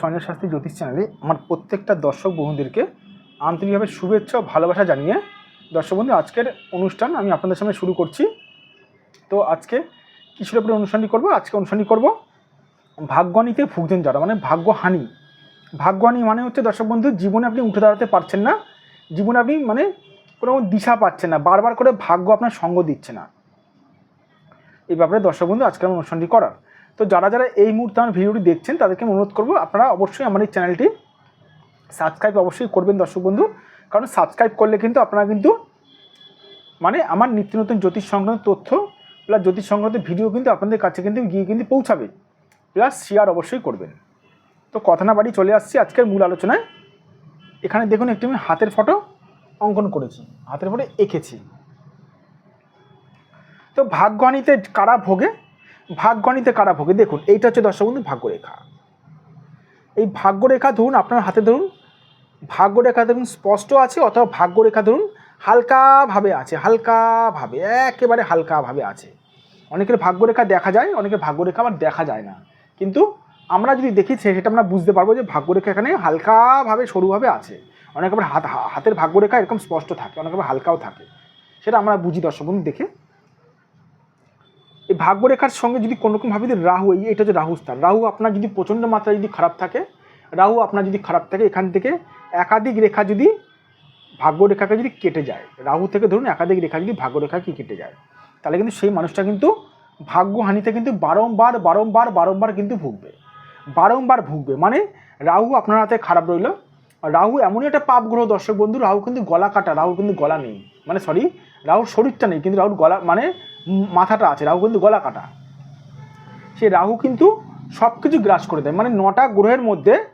সঞ্জয় শাস্ত্রী জ্যোতিষ চ্যানেলে আমার প্রত্যেকটা দর্শক বন্ধুদেরকে আন্তরিকভাবে শুভেচ্ছা ও ভালোবাসা জানিয়ে, দর্শক বন্ধু, আজকের অনুষ্ঠান আমি আপনাদের সামনে শুরু করছি। তো আজকে কিসের উপরে অনুষ্ঠানটি করব? আজকে অনুষ্ঠানটি করব ভাগ্যহানিতে ভুগছেন যারা মানে ভাগ্যহানি। ভাগ্যহানি মানে হচ্ছে, দর্শক বন্ধু, জীবনে আপনি উঠে দাঁড়াতে পারছেন না। জীবনে আপনি মানে কোনো দিশা পাচ্ছেন না। বারবার করে ভাগ্য আপনার সঙ্গ দিচ্ছে না। এই ব্যাপারে, দর্শক বন্ধু, আজকের আমার অনুষ্ঠানটি করার। তো যারা যারা এই মুহূর্তে আমার ভিডিওটি দেখছেন, তাদেরকে অনুরোধ করব, আপনারা অবশ্যই আমার এই চ্যানেলটি সাবস্ক্রাইব অবশ্যই করবেন দর্শক বন্ধু। কারণ সাবস্ক্রাইব করলে কিন্তু আপনারা কিন্তু মানে আমার নিত্য নতুন জ্যোতিষ সংক্রান্ত তথ্য প্লাস জ্যোতিষ সংক্রান্ত ভিডিও কিন্তু আপনাদের কাছে কিন্তু গিয়ে কিন্তু পৌঁছাবে। প্লাস শেয়ার অবশ্যই করবেন। তো কথা না বাড়ি চলে আসছি আজকের মূল আলোচনায়। এখানে দেখুন একটি আমি হাতের ফটো অঙ্কন করেছি, হাতের ফটো এঁকেছি। তো ভাগ্যহানিতে কারা ভোগে? ভাগ্যহানিতে কারা ভোগে? দেখুন, এইটা হচ্ছে দর্শক বন্ধু ভাগ্যরেখা। এই ভাগ্যরেখা ধরুন, আপনার হাতে ধরুন, ভাগ্যরেখা ধরুন স্পষ্ট আছে, অথবা ভাগ্যরেখা ধরুন হালকাভাবে আছে, হালকাভাবে, একেবারে হালকাভাবে আছে। অনেকের ভাগ্যরেখা দেখা যায়, অনেকের ভাগ্যরেখা আবার দেখা যায় না। কিন্তু আমরা যদি দেখি সেটা আমরা বুঝতে পারব যে ভাগ্যরেখা এখানে হালকাভাবে, সরুভাবে আছে। অনেক আবার হাত হাতের ভাগ্যরেখা এরকম স্পষ্ট থাকে, অনেক আবার হালকাও থাকে। সেটা আমরা বুঝি দর্শক বন্ধু দেখে। ভাগ্যরেখার সঙ্গে যদি কোনো রকমভাবে যদি রাহু, এই এটা হচ্ছে রাহু স্থান। রাহু আপনার যদি প্রচণ্ড মাত্রায় যদি খারাপ থাকে, রাহু আপনার যদি খারাপ থাকে, এখান থেকে একাধিক রেখা যদি ভাগ্যরেখাকে যদি কেটে যায়, রাহু থেকে ধরুন একাধিক রেখা যদি ভাগ্যরেখাকে কেটে যায়, তাহলে কিন্তু সেই মানুষটা কিন্তু ভাগ্যহানিতে কিন্তু বারংবার বারংবার বারংবার কিন্তু ভুগবে। বারংবার ভুগবে। মানে রাহু আপনার হাতে খারাপ রইল। রাহু এমনই একটা পাপ গ্রহ, দর্শক বন্ধু, রাহু কিন্তু গলা কাটা, রাহু কিন্তু গলা নেই। মানে সরি রাহুর শরীরটা নেই, কিন্তু রাহুর গলা মানে মাথাটা আছে, রাহু কিন্তু গলা কাটা। সে রাহু কিন্তু সব কিছু গ্রাস করে দেয়। মানে নটা গ্রহের মধ্যে,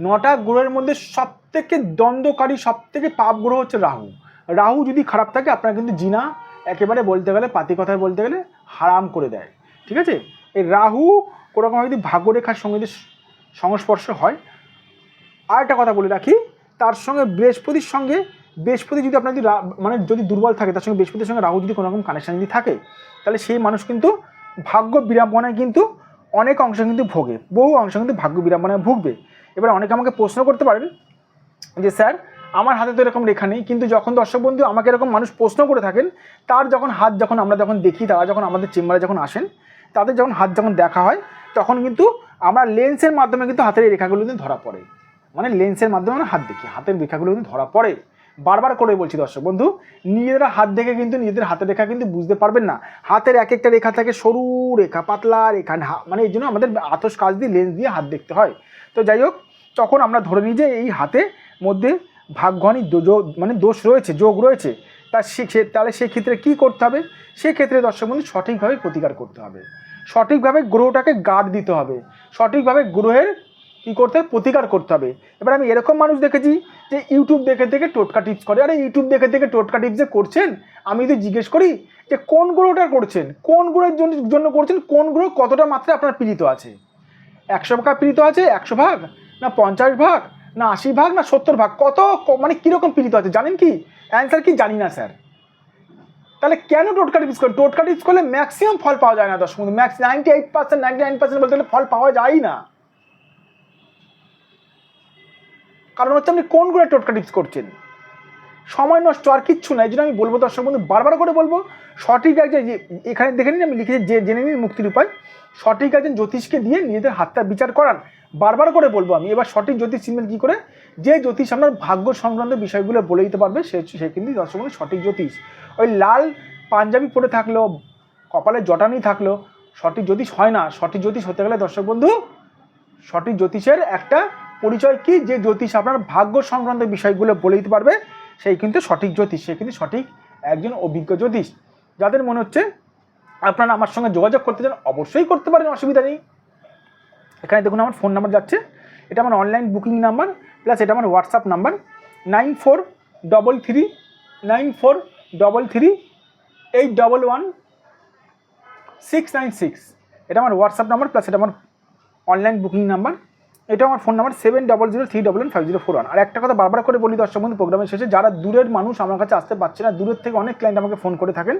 নটা গ্রহের মধ্যে সব থেকে দ্বন্দ্বকারী সব থেকে পাপ গ্রহ হচ্ছে রাহু। রাহু যদি খারাপ থাকে, আপনার কিন্তু জিনা একেবারে বলতে গেলে, পাতি কথায় বলতে গেলে হারাম করে দেয়। ঠিক আছে? এই রাহু কোনোরকম যদি ভাগ্যরেখার সঙ্গে যদি সংস্পর্শ হয় আর একটা কথা বলে রাখি, তার সঙ্গে বৃহস্পতির সঙ্গে বৃহস্পতি যদি আপনার যদি মানে যদি দুর্বল থাকে, তার সঙ্গে বৃহস্পতির সঙ্গে রাহু যদি কোনো রকম কানেকশন যদি থাকে, তাহলে সেই মানুষ কিন্তু ভাগ্য বিড়ম্বনায় কিন্তু অনেক অংশ কিন্তু ভোগে, বহু অংশ কিন্তু ভাগ্য বিড়ম্বনায় ভুগবে। এবার অনেকে আমাকে প্রশ্ন করতে পারেন যে, স্যার, আমার হাতে তো এরকম রেখা নেই, কিন্তু যখন দর্শক বন্ধু আমাকে এরকম মানুষ প্রশ্ন করে থাকেন, তার যখন হাত যখন আমরা যখন দেখি, তারা যখন আমাদের চেম্বারে যখন আসেন, তাদের যখন হাত যখন দেখা হয়, তখন কিন্তু আমরা লেন্সের মাধ্যমে কিন্তু হাতের এই রেখাগুলো কিন্তু ধরা পড়ে। মানে লেন্সের মাধ্যমে আমরা হাত দেখি, হাতের রেখাগুলো কিন্তু ধরা পড়ে। বারবার করে বলছি দর্শক বন্ধু নিজেরা হাত দেখে কিন্তু নিজেদের হাতের রেখা কিন্তু বুঝতে পারবেন না। হাতের এক একটা রেখা থাকে সরু রেখা, পাতলা রেখা মানে এই জন্য আমাদের আতস কাজ দিয়ে লেন্স দিয়ে হাত দেখতে হয়। তো যাই হোক, তখন আমরা ধরে নিই যে এই হাতে মধ্যে ভাগ্যহানি মানে দোষ রয়েছে, যোগ রয়েছে। তা সে তাহলে সেক্ষেত্রে কী করতে হবে? সেক্ষেত্রে দর্শক বন্ধু, সঠিকভাবে প্রতিকার করতে হবে। সঠিকভাবে গ্রহটাকে গার্ড দিতে হবে। সঠিকভাবে গ্রহের কী করতে প্রতিকার করতে হবে। এবার আমি এরকম মানুষ দেখেছি যে ইউটিউব দেখে দেখে টোটকা টিপস করে। আরে ইউটিউব দেখে দেখে টোটকা টিপস যে করছেন, আমি যদি জিজ্ঞেস করি যে কোন গ্রহটা করছেন, কোন গ্রহের জন্য করছেন, কোন গ্রহ কতটা মাত্রায় আপনার পীড়িত আছে? একশো ভাগ পীড়িত আছে, একশো ভাগ? না পঞ্চাশ ভাগ? না আশি ভাগ? না সত্তর ভাগ? কত মানে কীরকম পীড়িত আছে? জানেন কি? অ্যান্সার কি? জানি না, স্যার। তাহলে কেন টোটকা টিপস করেন? টোটকা টিপস করলে ম্যাক্সিমাম ফল পাওয়া যায় না দশ মধ্যে max ninety eight percent ninety nine percent বলতে গেলে ফল পাওয়া যায় না। কারণ হচ্ছে আপনি কোন করে টোটকা টিপস করছেন? সময় নষ্ট আর কিচ্ছু না এই জন্য আমি বলব দর্শক বন্ধু, বারবার করে বলব, সঠিক একজন এখানে দেখে নিন, আমি লিখেছি যে, জেনে নিন মুক্তির উপায় সঠিক একজন জ্যোতিষকে দিয়ে নিজেদের হাতটা বিচার করান। বারবার করে বলব আমি, এবার সঠিক জ্যোতিষ চিনবেন কী করে? যে জ্যোতিষ আপনার ভাগ্য সংক্রান্ত বিষয়গুলো বলে দিতে পারবে, সে সে কিন্তু দর্শক বন্ধু সঠিক জ্যোতিষ। ওই লাল পাঞ্জাবি পরে থাকল, কপালে জটানি থাকল, সঠিক জ্যোতিষ হয় না। সঠিক জ্যোতিষ হতে গেলে দর্শক বন্ধু, সঠিক জ্যোতিষের একটা পরিচয় কি? যে জ্যোতিষ আপনার ভাগ্য সংক্রান্ত বিষয়গুলো বলে দিতে পারবে, সেই কিন্তু সঠিক জ্যোতিষ, সে কিন্তু সঠিক একজন অভিজ্ঞ জ্যোতিষ। যাদের মনে হচ্ছে আপনারা আমার সঙ্গে যোগাযোগ করতে চান, অবশ্যই করতে পারেন, অসুবিধা নেই। এখানে দেখুন আমার ফোন নাম্বার যাচ্ছে। এটা আমার অনলাইন বুকিং নাম্বার প্লাস এটা আমার WhatsApp number nine four double three nine four double three eight double one six nine six এটা আমার হোয়াটসঅ্যাপ নাম্বার প্লাস এটা আমার অনলাইন বুকিং নাম্বার এটা আমার phone number seven double zero three double five zero four one আর একটা কথা বারবার করে বলি দর্শক বন্ধু প্রোগ্রামের শেষে যারা দূরের মানুষ আমার কাছে আসতে পারছে না দূরের থেকে অনেক ক্লায়েন্ট আমাকে ফোন করে থাকেন।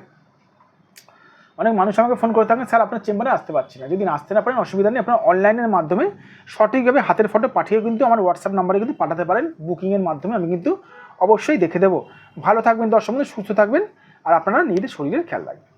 অনেক মানুষ আমাকে ফোন করে থাকেন স্যার আপনার চেম্বারে আসতে পারছি না। যদি আসতে না পারেন অসুবিধা নেই আপনার অনলাইনের মাধ্যমে সঠিকভাবে হাতের ফটো পাঠিয়ে কিন্তু আমার হোয়াটসঅ্যাপ নাম্বারে কিন্তু পাঠাতে পারেন। বুকিংয়ের মাধ্যমে আমি কিন্তু অবশ্যই দেখে দেবো। ভালো থাকবেন দর্শক বন্ধু, সুস্থ থাকবেন আর আপনারা নিজেদের শরীরের খেয়াল রাখবেন।